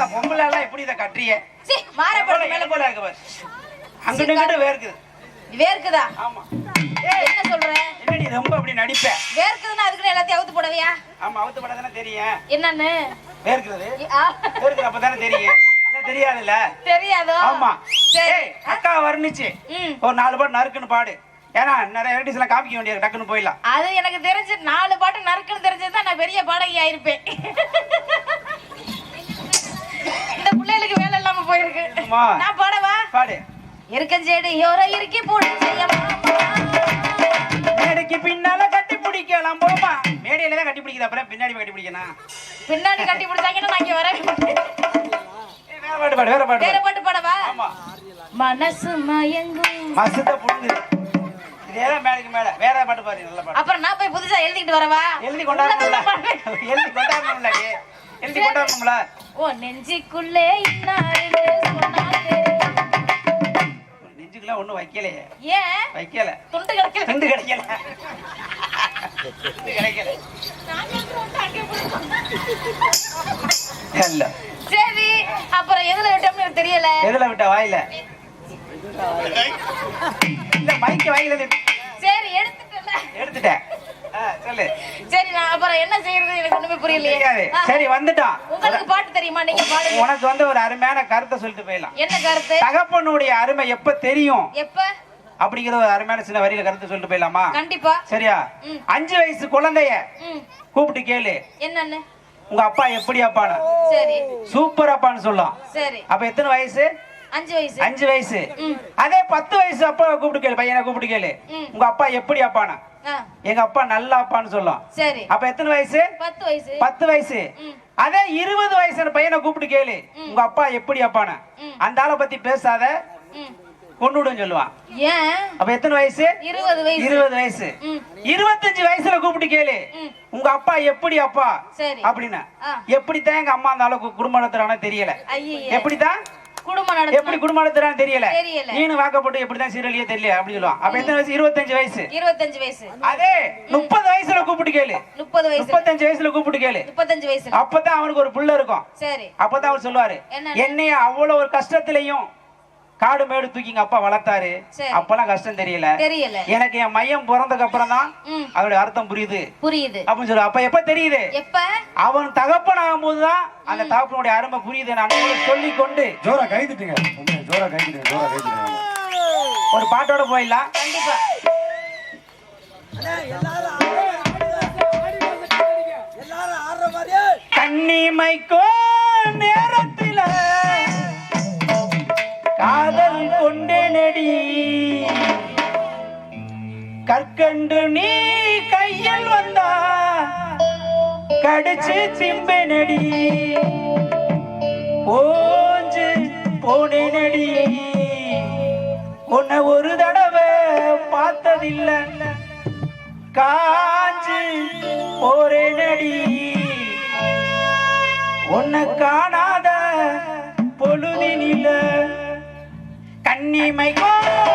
ஆத்தா பொம்பளை எல்லாம் எப்படி இதை கட்டுறிய சீ, மாறப்பட்டு மேல போல இருக்கு பாரு. அங்கிட்டு இங்கிட்டு வேர்க்குது. வேர்க்குதா? ஆமா. என்ன சொல்ற? என்னடி ரொம்ப அப்படி நடிப்ப? வேர்க்குதுன்னா அதுக்குன்னு எல்லாத்தையும் அவுத்து போடவையா? ஆமா அவுத்து படம் தெரியும். என்னன்னு? வேர்க்கிறது? ஆ, வேர்க்குது அப்பதானே தெரியும். தெரியாதுல்ல? தெரியாதோ? ஆமா. சரி. அக்கா வர்ணிச்சு. ஒரு நாலு பாட்டு நறுக்குன்னு பாடு. ஏன்னா நிறைய வெரைட்டிஸ் எல்லாம் காமிக்க வேண்டியது டக்குன்னு போயிடலாம். அது எனக்கு தெரிஞ்சு நாலு பாட்டு நறுக்குன்னு தெரிஞ்சதுதான் நான் பெரிய பாடகி ஆயிருப்பேன் இந்த பிள்ளைகளுக்கு வேலை இல்லாம போயிருக்கு. நான் பாடவா? பாடு. இருக்கஞ்சேடு யோரோ இருக்கி போடு மேடைக்கு பின்னால கட்டி பிடிக்கலாம் போமா மேடையில தான் கட்டி பிடிக்குது அப்புறம்? பின்னாடி கட்டி பிடிக்கணும் பின்னாடி கட்டி பிடிச்சாங்கன்னா நான் இங்க வரவே வேற பாட்டு பாடு வேற பாட்டு வேற பாடு. பாட்டு பாடவா? மனசு மயங்கும். மசுத்த புடுங்குது இதே மேடைக்கு மேல. வேற பாட்டு பாரு நல்ல பாட்டு. அப்புறம் நான் போய் புதுசா எழுதிக்கிட்டு வரவா? எழுதி கொண்டாடணும்ல. எழுதி கொண்டாடணும்ல எழுதி கொண்டாடணும்ல ஓ நெஞ்சிக்குள்ளே இன்னாருன்னு சொன்னா. நெஞ்சுக்குள்ள ஒண்ணும் வைக்கலையே. ஏன்? வைக்கல. துண்டு கிடைக்கல. ரெண்டு கிடைக்கல. இல்ல சரி அப்புறம் எதுல விட்டோம்னு எனக்கு தெரியல. எதுல விட்ட வாயில? இல்ல மைக்க வாயில சரி எடுத்துட்டேன். ஆ, சொல்லு. சரி நான் அப்புறம் என்ன செய்யறது? எனக்கு ஒண்ணுமே புரியலையே. சரி வந்துட்டான் உங்களுக்கு பாட்டு தெரியுமா? நீங்க பாடுங்க. உனக்கு வந்து ஒரு அருமையான கருத்தை சொல்லிட்டு போயிடலாம். என்ன கருத்து? தகப்பனுடைய அருமை எப்ப தெரியும்? எப்ப? அப்படிங்கிற ஒரு அருமையான சின்ன வரியில கருத்து சொல்லிட்டு போயிடலாமா? கண்டிப்பா. சரியா. அஞ்சு வயசு குழந்தைய கூப்பிட்டு கேளு. என்னன்னு? உங்க அப்பா எப்படி அப்பான்னு? சரி. சூப்பர் அப்பான்னு சொல்லும் சரி. அப்ப எத்தனை வயசு? அஞ்சு வயசு. அஞ்சு வயசு. அதே பத்து வயசு அப்பா கூப்பிட்டு கேளு பையனை கூப்பிட்டு கேளு. உங்க அப்பா எப்படி அப்பானா? எங்க அப்பா நல்ல அப்பான்னு சொல்லும். சரி. அப்ப எத்தனை வயசு? பத்து வயசு. பத்து வயசு. அதே இருபது வயசு பையனை கூப்பிட்டு கேளு. உங்க அப்பா எப்படி அப்பானா. அந்த ஆளை பத்தி பேசாத. கொண்டுடும் சொல்லுவான் ஏன்? அப்ப எத்தனை வயசு? இருபது வயசு. இருபது வயசு. ம். இருபத்தஞ்சு வயசுல கூப்பிட்டு கேளு. உங்க அப்பா எப்படி அப்பா? அப்படின்னு. எப்படித்தான் எங்க அம்மா அந்த அளவுக்கு குடும்பம் நடத்துறானோ தெரியல. எப்படித்தான்? குடும்பம் எப்படி குடும்பம் நடத்துறான்னு தெரியல. நீனு வாக்கப்பட்டு எப்படிதான் சீரழியோ தெரியல அப்படின்னு சொல்லுவான். அப்ப எத்தனை வயசு? இருபத்தஞ்சு வயசு. இருபத்தஞ்சு வயசு. அதே முப்பது வயசுல கூப்பிட்டு கேளு. முப்பது வயசு. முப்பத்தஞ்சு வயசுல கூப்பிட்டு கேளு. முப்பத்தஞ்சு வயசு அப்பதான் அவனுக்கு ஒரு புள்ள இருக்கும். சரி. அப்பதான் அவர் சொல்லுவாரு என்ன? என்னைய அவ்வளவு ஒரு கஷ்டத்திலையும் காடு மேடு தூக்கி எங்க அப்பா வளர்த்தாரு. அப்பெல்லாம் கஷ்டம் தெரியல. தெரியல. எனக்கு என் மையம் பிறந்ததுக்கு அப்புறம் தான் அதோட அர்த்தம் புரியுது. புரியுது. அப்படின்னு சொல்லு அப்ப எப்ப தெரியுது? எப்ப? அவன் தகப்பன் ஆகும்போதுதான் அந்த தகப்பனுடைய அருமை புரியுது. நான் சொல்லி கொண்டு ஜோரா கைதுட்டுங்க ஜோரா கைதுட்டுங்க ஜோரா கைதுட்டுங்க ஒரு பாட்டோட போயிடலாம். கண்டிப்பா. கண்ணிமைக்கோ நேரத்தில காதல் கொண்டே நடி. கற்கண்டு நீ கையில் வந்தா. கடிச்சு திம்பே நடி. போஞ்சு போனே நடி. உன்னை ஒரு தடவை பார்த்ததில்லை. காஞ்சு போரே நடி. உன்னை காணாத 你没空。